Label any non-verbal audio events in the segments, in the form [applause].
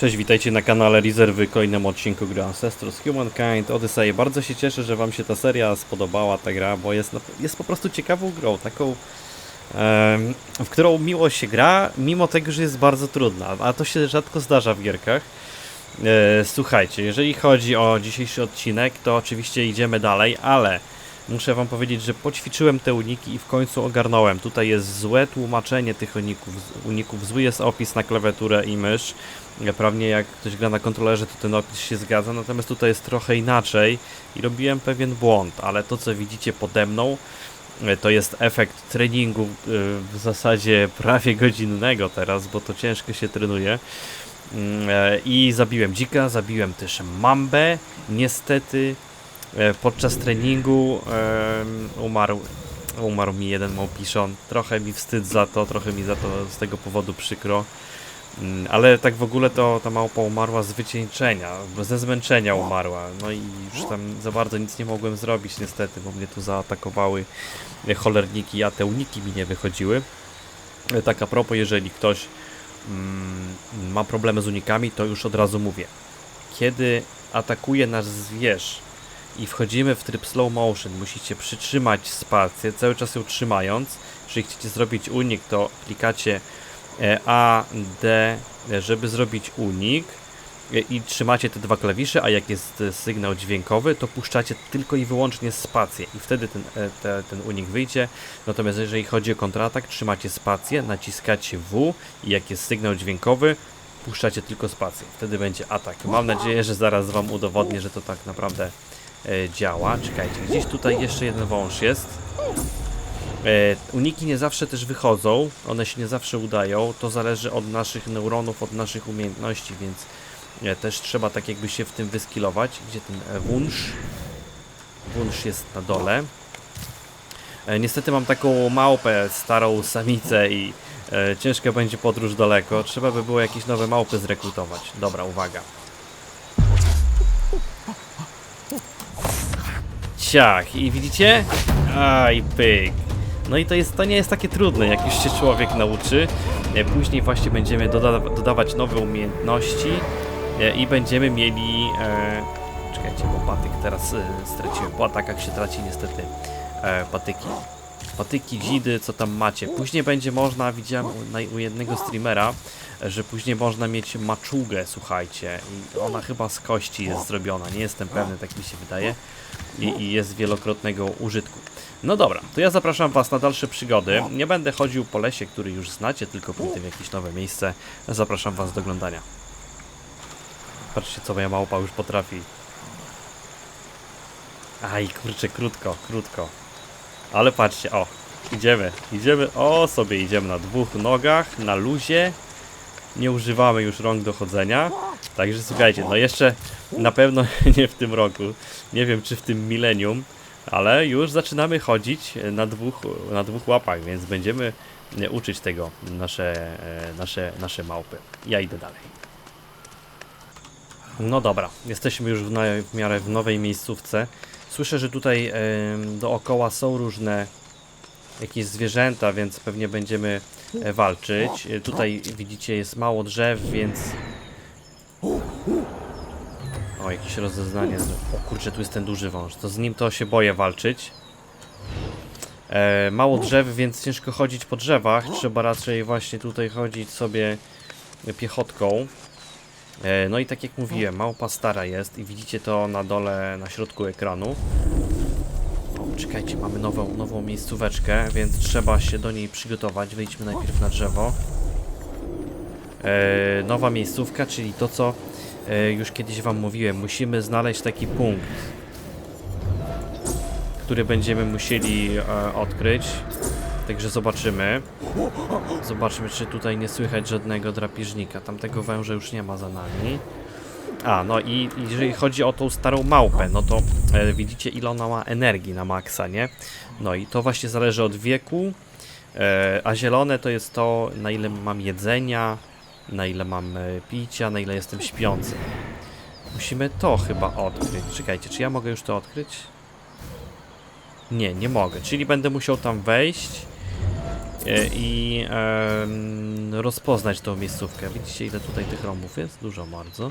Cześć, witajcie na kanale Rezerwy, kolejnym odcinku gry Ancestors Humankind Odyssey. Bardzo się cieszę, że Wam się ta seria spodobała, ta gra, bo jest, jest po prostu ciekawą grą, taką, w którą miło się gra, mimo tego, że jest bardzo trudna, a to się rzadko zdarza w gierkach. E, słuchajcie, jeżeli chodzi o dzisiejszy odcinek, to oczywiście idziemy dalej, ale muszę Wam powiedzieć, że poćwiczyłem te uniki i w końcu ogarnąłem. Tutaj jest złe tłumaczenie tych uników, uników zły jest opis na klawiaturę i mysz. Prawnie jak ktoś gra na kontrolerze, to ten opis się zgadza, natomiast tutaj jest trochę inaczej i robiłem pewien błąd, ale to co widzicie pode mną, e, to jest efekt treningu e, w zasadzie prawie godzinnego teraz, bo to ciężko się trenuje. Mm, e, I zabiłem dzika, zabiłem też mambę. Niestety podczas treningu umarł, umarł mi jeden małpiszon. Trochę mi wstyd za to, trochę mi za to z tego powodu przykro. Mm, Ale tak w ogóle to ta małpa umarła z wycieńczenia, ze zmęczenia umarła. No i już tam za bardzo nic nie mogłem zrobić niestety, bo mnie tu zaatakowały e, cholerniki, a te uniki mi nie wychodziły. E, Tak a propos, jeżeli ktoś mm, ma problemy z unikami, to już od razu mówię. Kiedy atakuje nasz zwierz i wchodzimy w tryb slow motion, musicie przytrzymać spację, cały czas ją trzymając. Jeżeli chcecie zrobić unik, to klikacie e, A, D, żeby zrobić unik e, i trzymacie te dwa klawisze, a jak jest e, sygnał dźwiękowy, to puszczacie tylko i wyłącznie spację i wtedy ten, te, ten unik wyjdzie. Natomiast jeżeli chodzi o kontratak, trzymacie spację, naciskacie W i jak jest sygnał dźwiękowy, puszczacie tylko spację. Wtedy będzie atak. Mam nadzieję, że zaraz Wam udowodnię, że to tak naprawdę działa. Czekajcie, gdzieś tutaj jeszcze jeden wąż jest. E, uniki nie zawsze też wychodzą, one się nie zawsze udają. To zależy od naszych neuronów, od naszych umiejętności, więc e, też trzeba tak jakby się w tym wyskilować. Gdzie ten e, wunsz? Wunsz jest na dole. E, niestety mam taką małpę, starą samicę i e, ciężka będzie podróż daleko. Trzeba by było jakieś nowe małpy zrekrutować. Dobra, uwaga. Ciach, i widzicie? Aj, pyk. No i to, jest, to nie jest takie trudne, jak już się człowiek nauczy. E, Później właśnie będziemy doda dodawać nowe umiejętności e, i będziemy mieli... E, czekajcie, bo patyk teraz e, straciłem. Po atakach się traci niestety e, patyki. Patyki, dzidy, co tam macie. Później będzie można, widziałem u, na, u jednego streamera, że później można mieć maczugę, słuchajcie. I ona chyba z kości jest zrobiona, nie jestem pewny, tak mi się wydaje. I, i jest wielokrotnego użytku. No dobra, to ja zapraszam Was na dalsze przygody. Nie będę chodził po lesie, który już znacie, tylko pójdę w jakieś nowe miejsce. Zapraszam Was do oglądania. Patrzcie, co moja małpa już potrafi. Aj, kurczę, krótko, krótko. Ale patrzcie, o, idziemy, idziemy, o, sobie idziemy na dwóch nogach, na luzie. Nie używamy już rąk do chodzenia. Także słuchajcie, no jeszcze na pewno [laughs] nie w tym roku. Nie wiem, czy w tym milenium, ale już zaczynamy chodzić na dwóch, na dwóch łapach, więc będziemy e, uczyć tego nasze, e, nasze, nasze małpy. Ja idę dalej. No dobra, jesteśmy już w, na, w miarę w nowej miejscówce. Słyszę, że tutaj em, dookoła są różne jakieś zwierzęta, więc pewnie będziemy e, walczyć. E, Tutaj widzicie jest mało drzew, więc... O, jakieś rozeznanie. O kurczę, tu jest ten duży wąż. To z nim to się boję walczyć. E, mało drzew, więc ciężko chodzić po drzewach. Trzeba raczej właśnie tutaj chodzić sobie piechotką. E, no i tak jak mówiłem, małpa stara jest i widzicie to na dole, na środku ekranu. Czekajcie, mamy nową, nową miejscóweczkę, więc trzeba się do niej przygotować. Wejdźmy najpierw na drzewo. E, nowa miejscówka, czyli to co e, już kiedyś wam mówiłem. Musimy znaleźć taki punkt, który będziemy musieli e, odkryć. Także zobaczymy. Zobaczmy, czy tutaj nie słychać żadnego drapieżnika. Tamtego węża już nie ma za nami. A, no i jeżeli chodzi o tą starą małpę, no to e, widzicie ile ona ma energii na maksa, nie? No i to właśnie zależy od wieku, e, a zielone to jest to, na ile mam jedzenia, na ile mam e, picia, na ile jestem śpiący. Musimy to chyba odkryć. Czekajcie, czy ja mogę już to odkryć? Nie, nie mogę, czyli będę musiał tam wejść e, i em, rozpoznać tą miejscówkę. Widzicie ile tutaj tych romów jest? Dużo bardzo.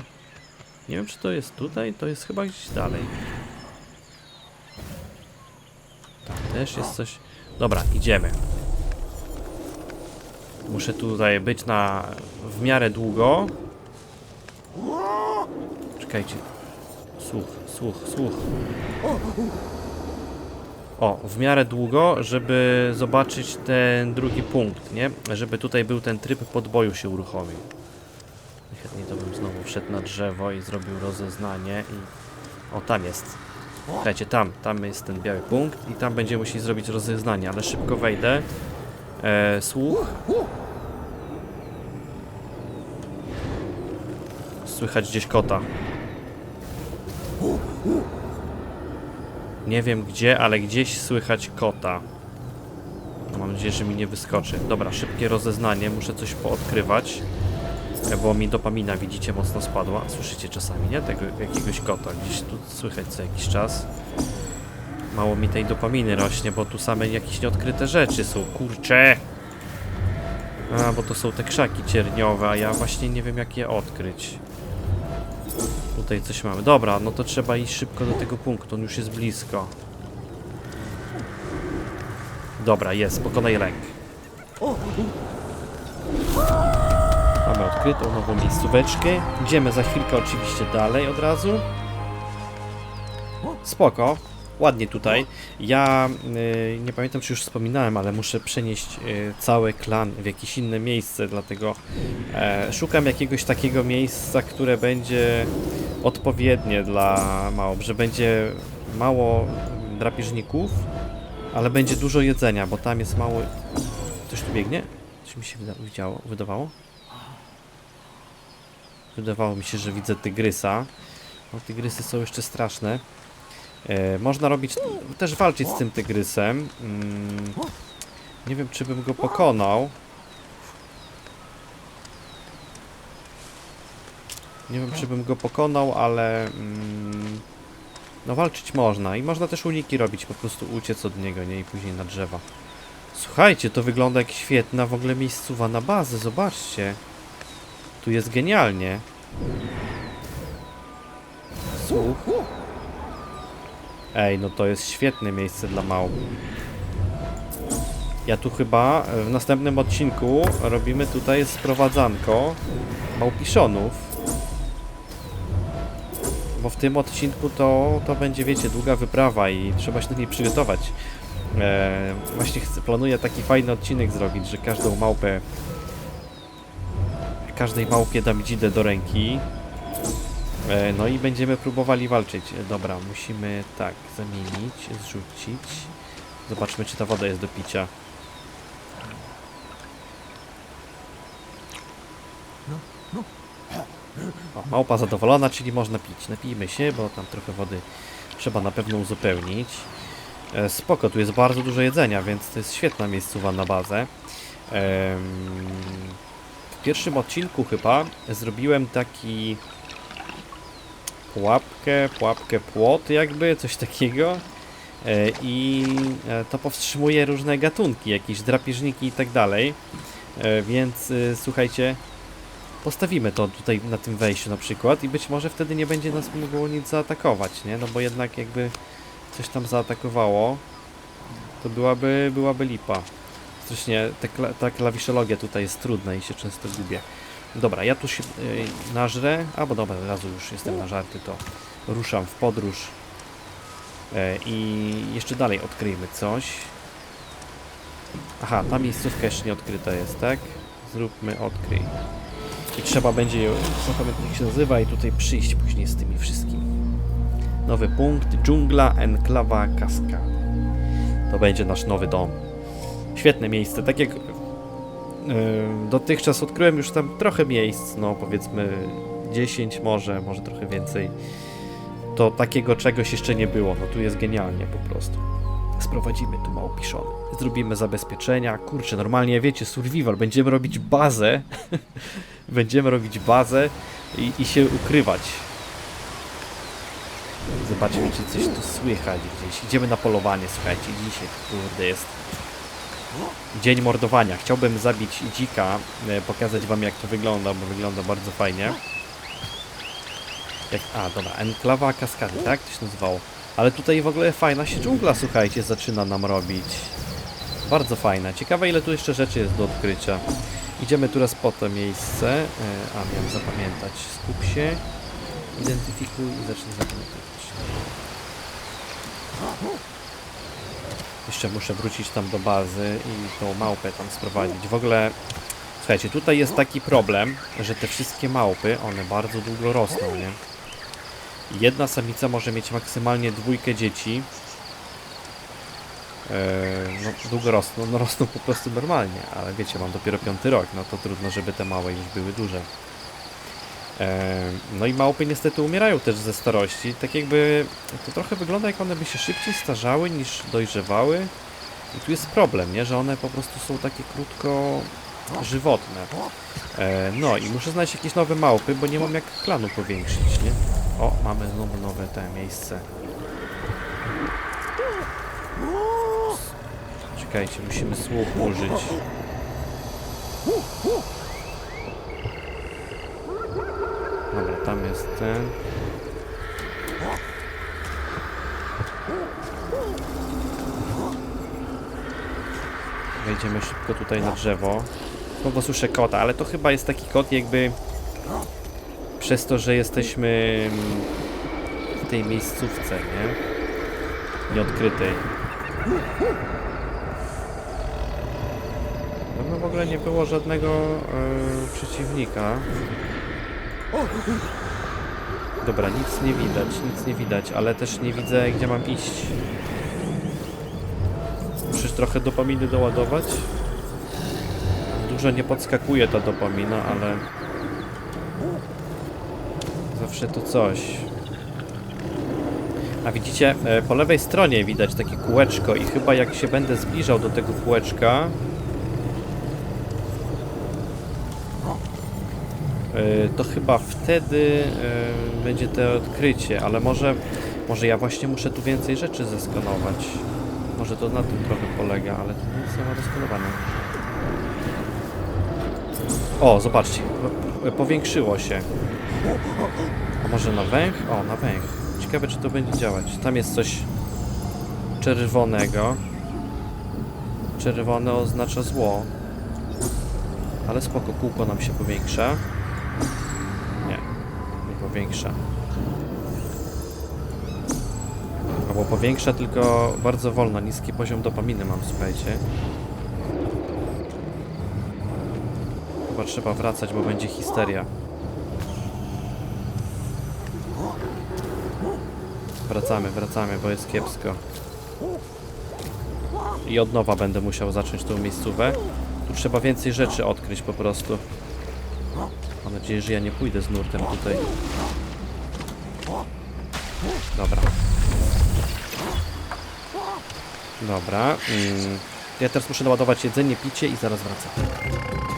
Nie wiem czy to jest tutaj, to jest chyba gdzieś dalej. Tam też jest coś. Dobra, idziemy. Muszę tutaj być na w miarę długo. Czekajcie. Słuch, słuch, słuch. O, w miarę długo, żeby zobaczyć ten drugi punkt, nie? Żeby tutaj był ten tryb podboju się uruchomił. To wszedł na drzewo i zrobił rozeznanie i... O, tam jest. Słuchajcie, tam, tam jest ten biały punkt i tam będziemy musieli zrobić rozeznanie, ale szybko wejdę. E, słuch. Słychać gdzieś kota. Nie wiem gdzie, ale gdzieś słychać kota. Mam nadzieję, że mi nie wyskoczy. Dobra, szybkie rozeznanie, muszę coś poodkrywać. Bo mi dopamina, widzicie, mocno spadła. Słyszycie czasami, nie? Tego jakiegoś kota. Gdzieś tu słychać co jakiś czas. Mało mi tej dopaminy rośnie, bo tu same jakieś nieodkryte rzeczy są. Kurcze! A, bo to są te krzaki cierniowe, a ja właśnie nie wiem jak je odkryć. Tutaj coś mamy. Dobra, no to trzeba iść szybko do tego punktu, on już jest blisko. Dobra, jest, pokonaj lęk. Mamy odkrytą nową miejscóweczkę. Idziemy za chwilkę oczywiście dalej od razu. Spoko. Ładnie tutaj. Ja y, nie pamiętam, czy już wspominałem, ale muszę przenieść y, cały klan w jakieś inne miejsce, dlatego e, szukam jakiegoś takiego miejsca, które będzie odpowiednie dla małp, że będzie mało drapieżników, ale będzie dużo jedzenia, bo tam jest mało... Coś tu biegnie? Coś mi się wyda widziało, wydawało? Wydawało mi się, że widzę tygrysa. No, tygrysy są jeszcze straszne. E, można robić, też walczyć z tym tygrysem. Mm, nie wiem, czy bym go pokonał. Nie wiem, czy bym go pokonał, ale... Mm, no walczyć można i można też uniki robić, po prostu uciec od niego, nie? I później na drzewa. Słuchajcie, to wygląda jak świetna w ogóle miejscowa na bazę, zobaczcie. Tu jest genialnie. Słuch. Ej, no to jest świetne miejsce dla małp. Ja tu chyba e, w następnym odcinku robimy tutaj sprowadzanko małpiszonów. Bo w tym odcinku to, to będzie, wiecie, długa wyprawa i trzeba się do niej przygotować. E, właśnie chcę, planuję taki fajny odcinek zrobić, że każdą małpę każdej małpie dam dzidę do ręki. E, no i będziemy próbowali walczyć. E, Dobra, musimy tak zamienić, zrzucić. Zobaczmy, czy ta woda jest do picia. O, małpa zadowolona, czyli można pić. Napijmy się, bo tam trochę wody trzeba na pewno uzupełnić. E, spoko, tu jest bardzo dużo jedzenia, więc to jest świetna miejscowa na bazę. W pierwszym odcinku chyba zrobiłem taki pułapkę, pułapkę płot jakby, coś takiego. E, I e, to powstrzymuje różne gatunki, jakieś drapieżniki i tak dalej. E, Więc słuchajcie, postawimy to tutaj na tym wejściu na przykład i być może wtedy nie będzie nas mogło nic zaatakować, nie? No bo jednak jakby coś tam zaatakowało, to byłaby, byłaby lipa. Zresztą ta, kla ta klawiszologia tutaj jest trudna i się często gubię. Dobra, ja tu się y, nażrę, albo dobra, od razu już jestem nażarty, to ruszam w podróż e, i jeszcze dalej odkryjmy coś. Aha, ta miejscówka jeszcze nie odkryta jest, tak? Zróbmy odkryj. I trzeba będzie ją zapamiętać jak się nazywa i tutaj przyjść później z tymi wszystkimi. Nowy punkt, dżungla, enklawa, kaska. To będzie nasz nowy dom. Świetne miejsce, tak jak Yy, dotychczas odkryłem już tam trochę miejsc, no powiedzmy 10 może, może trochę więcej. To takiego czegoś jeszcze nie było, no tu jest genialnie po prostu. Sprowadzimy tu małpiszony. Zrobimy zabezpieczenia. Kurczę, normalnie wiecie, survival. Będziemy robić bazę. [laughs] Będziemy robić bazę i, i się ukrywać. Zobaczmy, czy coś tu słychać gdzieś. Idziemy na polowanie, słuchajcie. Dzisiaj, kurde, jest dzień mordowania. Chciałbym zabić dzika, e, pokazać wam jak to wygląda, bo wygląda bardzo fajnie. Jak, a, dobra, enklawa kaskady, tak? To się nazywało. Ale tutaj w ogóle fajna się dżungla, słuchajcie, zaczyna nam robić. Bardzo fajna. Ciekawe ile tu jeszcze rzeczy jest do odkrycia. Idziemy tu raz po to miejsce. E, A, miałem zapamiętać. Skup się, identyfikuj i zacznij zapamiętywać. Jeszcze muszę wrócić tam do bazy i tą małpę tam sprowadzić. W ogóle, słuchajcie, tutaj jest taki problem, że te wszystkie małpy, one bardzo długo rosną, nie? Jedna samica może mieć maksymalnie dwójkę dzieci. Eee, no, długo rosną, no rosną po prostu normalnie, ale wiecie, mam dopiero piąty rok, no to trudno, żeby te małe już były duże. Eee, no i małpy niestety umierają też ze starości, tak jakby to trochę wygląda jak one by się szybciej starzały niż dojrzewały. I tu jest problem, nie, że one po prostu są takie krótko żywotne. Eee, no i muszę znaleźć jakieś nowe małpy, bo nie mam jak klanu powiększyć, nie? O, mamy znowu nowe te miejsce. Czekajcie, musimy słuch użyć. Dobra, tam jest ten. Wejdziemy szybko tutaj na drzewo. Znowu słyszę kota, ale to chyba jest taki kot jakby przez to, że jesteśmy w tej miejscówce, nie? Nieodkrytej. No w ogóle nie było żadnego e, przeciwnika. Dobra, nic nie widać, nic nie widać, ale też nie widzę gdzie mam iść. Muszę trochę dopaminy doładować. Dużo nie podskakuje ta dopamina, ale zawsze to coś. A widzicie, e, po lewej stronie widać takie kółeczko i chyba jak się będę zbliżał do tego kółeczka, to chyba wtedy e, będzie to odkrycie, ale może, może ja właśnie muszę tu więcej rzeczy zeskanować. Może to na tym trochę polega, ale to nie ma do skanowania. O, zobaczcie, po- powiększyło się. A może na węch? O, na węch. Ciekawe, czy to będzie działać. Tam jest coś czerwonego. Czerwone oznacza zło. Ale spoko, kółko nam się powiększa. Powiększa. Albo powiększa, tylko bardzo wolno. Niski poziom dopaminy mam, słuchajcie. Chyba trzeba wracać, bo będzie histeria. Wracamy, wracamy, bo jest kiepsko. I od nowa będę musiał zacząć tą miejscówę. Tu trzeba więcej rzeczy odkryć po prostu. Mam nadzieję, że ja nie pójdę z nurtem tutaj. Dobra. Dobra. Mm. Ja teraz muszę naładować jedzenie, picie i zaraz wracam.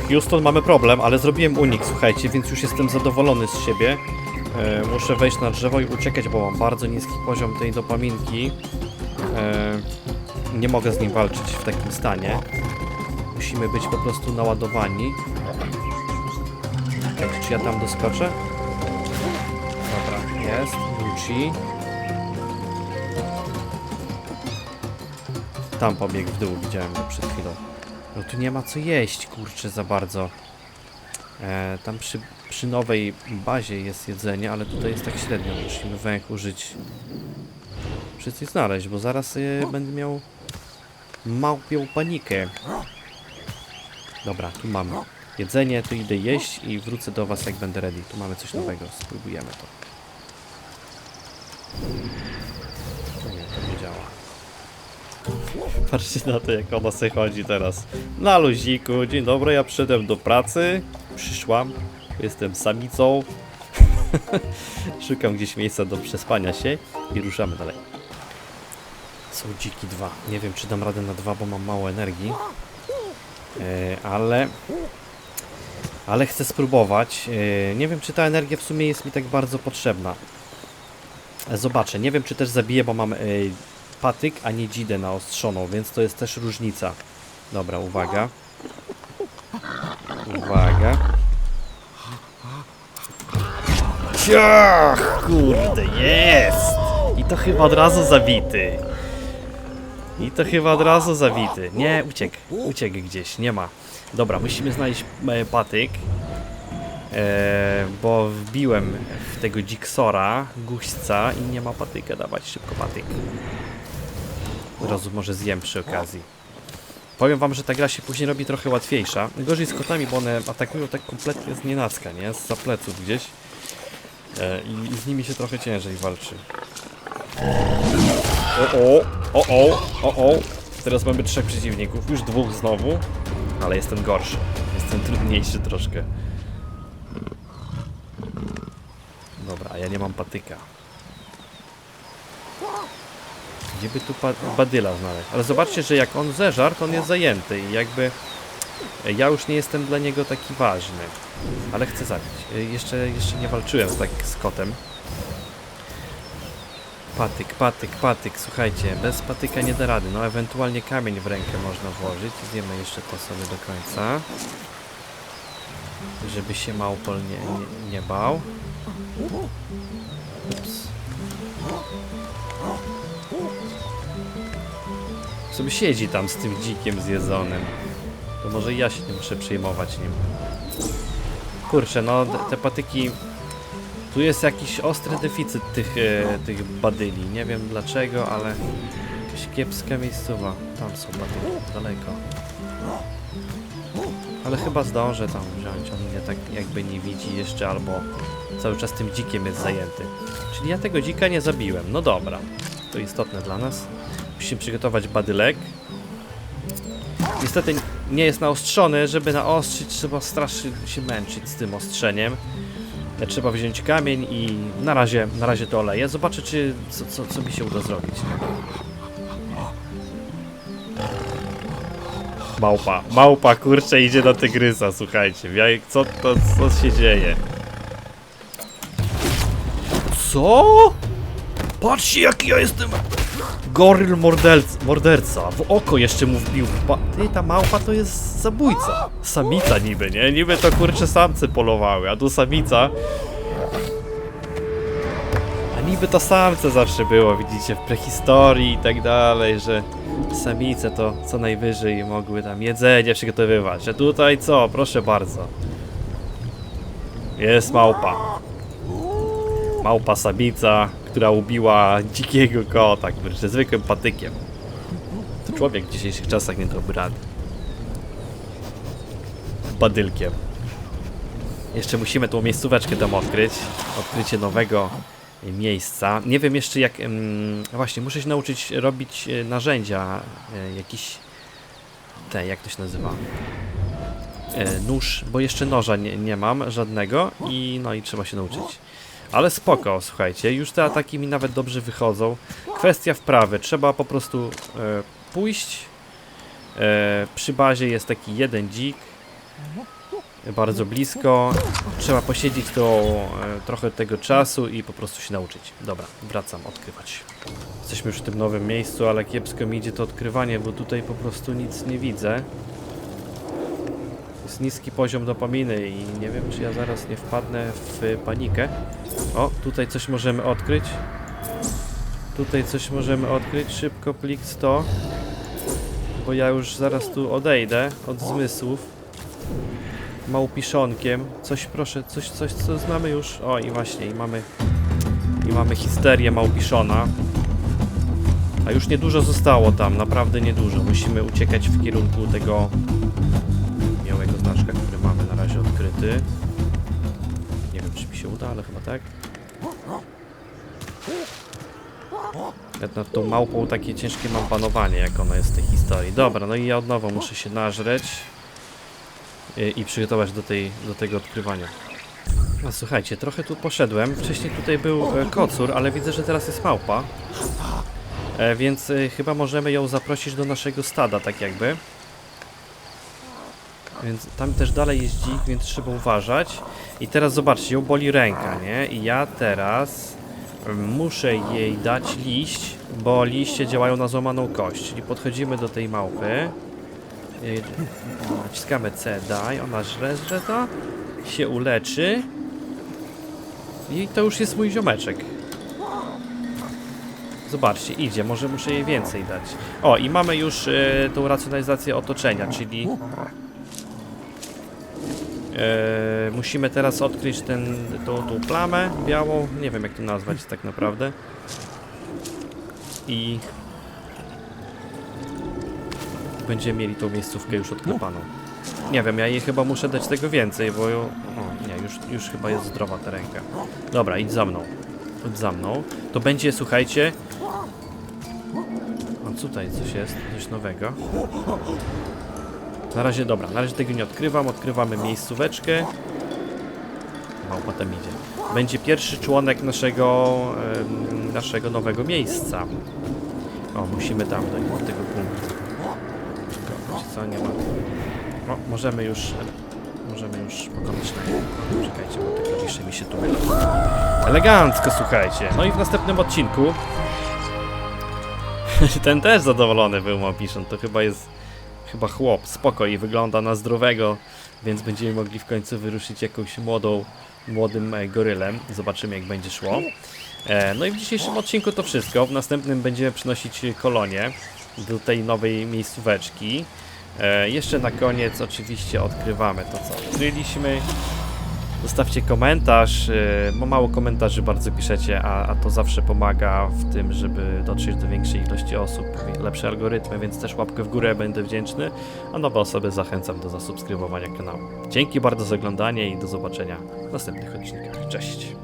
Houston, mamy problem, ale zrobiłem unik, słuchajcie, więc już jestem zadowolony z siebie. E, muszę wejść na drzewo i uciekać, bo mam bardzo niski poziom tej dopaminki. E, nie mogę z nim walczyć w takim stanie. Musimy być po prostu naładowani. Ja tam doskoczę? Dobra, jest. Gucci. Tam pobiegł w dół, widziałem go przed chwilą. No tu nie ma co jeść, kurczę, za bardzo. E, tam przy, przy nowej bazie jest jedzenie, ale tutaj jest tak średnio. Musimy węch użyć. Muszę coś znaleźć, bo zaraz e, będę miał małpią panikę. Dobra, tu mamy jedzenie, tu idę jeść i wrócę do was jak będę ready. Tu mamy coś nowego, spróbujemy to. Nie, to nie działa. Patrzcie na to, jak ona sobie chodzi teraz. Na luziku, dzień dobry, ja przyszedłem do pracy. Przyszłam, jestem samicą. [laughs] Szukam gdzieś miejsca do przespania się i ruszamy dalej. Są dziki dwa. Nie wiem, czy dam radę na dwa, bo mam mało energii. E, ale... Ale chcę spróbować. E, nie wiem, czy ta energia w sumie jest mi tak bardzo potrzebna. E, Zobaczę. Nie wiem, czy też zabiję, bo mam e, patyk, a nie dzidę naostrzoną, więc to jest też różnica. Dobra, uwaga. Uwaga. Ciach! Kurde, jest! I to chyba od razu zabity. I to chyba od razu zabity. Nie, uciekł. Uciekł gdzieś, nie ma. Dobra, musimy znaleźć e, patyk. E, bo wbiłem w tego dziksora, guźca i nie ma patyka. Dawać szybko patyk. Razu może zjem przy okazji. Powiem wam, że ta gra się później robi trochę łatwiejsza. Gorzej z kotami, bo one atakują tak kompletnie z nienacka, nie? Z pleców gdzieś. E, i, I z nimi się trochę ciężej walczy. O, o, o, o, o, o. Teraz mamy trzech przeciwników, już dwóch znowu. Ale jestem gorszy. Jestem trudniejszy troszkę. Dobra, a ja nie mam patyka. Gdzie by tu badyla znaleźć? Ale zobaczcie, że jak on zeżar, to on jest zajęty i jakby ja już nie jestem dla niego taki ważny. Ale chcę zabić. Y, Jeszcze, jeszcze nie walczyłem tak, z kotem. Patyk, patyk, patyk, słuchajcie, bez patyka nie da rady. No ewentualnie kamień w rękę można włożyć. Zjemy jeszcze to sobie do końca. Żeby się małpol nie, nie, nie bał. Ups. Sobie siedzi tam z tym dzikiem zjedzonym. To może ja się nie muszę przejmować nim. Kurczę, no te- patyki... Tu jest jakiś ostry deficyt tych, e, tych badyli. Nie wiem dlaczego, ale... Jakaś kiepska miejscowa. Tam są badyli, daleko. Ale chyba zdążę tam wziąć. On mnie tak jakby nie widzi jeszcze, albo cały czas tym dzikiem jest zajęty. Czyli ja tego dzika nie zabiłem. No dobra. To istotne dla nas. Musimy przygotować badylek. Niestety nie jest naostrzony, żeby naostrzyć trzeba strasznie się męczyć z tym ostrzeniem. E, Trzeba wziąć kamień i na razie, na razie to oleję. Zobaczę, czy co, co, co mi się uda zrobić. Małpa, małpa, kurczę, idzie na tygrysa, słuchajcie. Co to, co się dzieje? Co? Patrzcie, jaki ja jestem Goryl morderca, morderca. W oko jeszcze mu wbił. Pa Ty, ta małpa to jest zabójca. Samica niby, nie? Niby to kurcze samce polowały, a tu samica. A niby to samce zawsze było, widzicie, w prehistorii i tak dalej, że samice to co najwyżej mogły tam jedzenie przygotowywać. A tutaj co? Proszę bardzo. Jest małpa. Małpa samica, która ubiła dzikiego kota, jest zwykłym patykiem. To człowiek w dzisiejszych czasach nie dałby rady. Badylkiem. Jeszcze musimy tą miejscóweczkę tam odkryć. Odkrycie nowego miejsca. Nie wiem jeszcze jak... em, właśnie, muszę się nauczyć robić e, narzędzia. e, Jakiś... Te, jak to się nazywa? E, Nóż, bo jeszcze noża nie, nie mam żadnego i no i trzeba się nauczyć. Ale spoko, słuchajcie, już te ataki mi nawet dobrze wychodzą. Kwestia wprawy, trzeba po prostu e, pójść. E, przy bazie jest taki jeden dzik. Bardzo blisko. Trzeba posiedzieć to e, trochę tego czasu i po prostu się nauczyć. Dobra, wracam odkrywać. Jesteśmy już w tym nowym miejscu, ale kiepsko mi idzie to odkrywanie, bo tutaj po prostu nic nie widzę. Niski poziom dopaminy i nie wiem, czy ja zaraz nie wpadnę w panikę. O, tutaj coś możemy odkryć. Tutaj coś możemy odkryć. Szybko plik 100. Bo ja już zaraz tu odejdę od zmysłów. Małpiszonkiem. Coś proszę, coś, coś co znamy już. O i właśnie, i mamy i mamy histerię małpiszona. A już niedużo zostało tam, naprawdę niedużo. Musimy uciekać w kierunku tego Nie wiem, czy mi się uda, ale chyba tak. Nawet nad tą małpą takie ciężkie mam panowanie, jak ona jest w tej historii. Dobra, no i ja od nowa muszę się nażreć i, i przygotować do, tej, do tego odkrywania. A słuchajcie, trochę tu poszedłem. Wcześniej tutaj był e, kocur, ale widzę, że teraz jest małpa. E, więc e, chyba możemy ją zaprosić do naszego stada, tak jakby. Więc tam też dalej jest dzik, więc trzeba uważać. I teraz zobaczcie, ją boli ręka, nie? I ja teraz mm, muszę jej dać liść, bo liście działają na złamaną kość. Czyli podchodzimy do tej małpy. Naciskamy C, daj, ona żre, żre to, się uleczy i to już jest mój ziomeczek. Zobaczcie, idzie, może muszę jej więcej dać. O, i mamy już e, tą racjonalizację otoczenia, czyli e, musimy teraz odkryć ten, tą, tą plamę białą, nie wiem jak to nazwać tak naprawdę. I będziemy mieli tą miejscówkę już odklepaną. Nie wiem, ja jej chyba muszę dać tego więcej, bo... O, nie, już, już chyba jest zdrowa ta ręka. Dobra, idź za mną. Idź za mną. To będzie, słuchajcie... A tutaj coś jest, coś nowego. Na razie, dobra, na razie tego nie odkrywam. Odkrywamy miejscóweczkę. Małpa tam idzie. Będzie pierwszy członek naszego, em, naszego nowego miejsca. O, musimy tam dojść do tego punktu. Wiecie co, nie ma... O, możemy już... Możemy już pokonać na Czekajcie, bo te klawisze mi się tu mylą. Elegancko, słuchajcie. No i w następnym odcinku... [laughs] Ten też zadowolony był Mapiszon, to chyba jest... Chyba chłop, spoko i wygląda na zdrowego, więc będziemy mogli w końcu wyruszyć jakąś młodą, młodym e, gorylem. Zobaczymy jak będzie szło. E, no i w dzisiejszym odcinku to wszystko. W następnym będziemy przynosić kolonię do tej nowej miejscóweczki. E, jeszcze na koniec oczywiście odkrywamy to, co odkryliśmy. Zostawcie komentarz, e, bo mało komentarzy bardzo piszecie, a, a to zawsze pomaga w tym, żeby dotrzeć do większej ilości osób, lepsze algorytmy, więc też łapkę w górę będę wdzięczny, a nowe osoby zachęcam do zasubskrybowania kanału. Dzięki bardzo za oglądanie i do zobaczenia w następnych odcinkach. Cześć!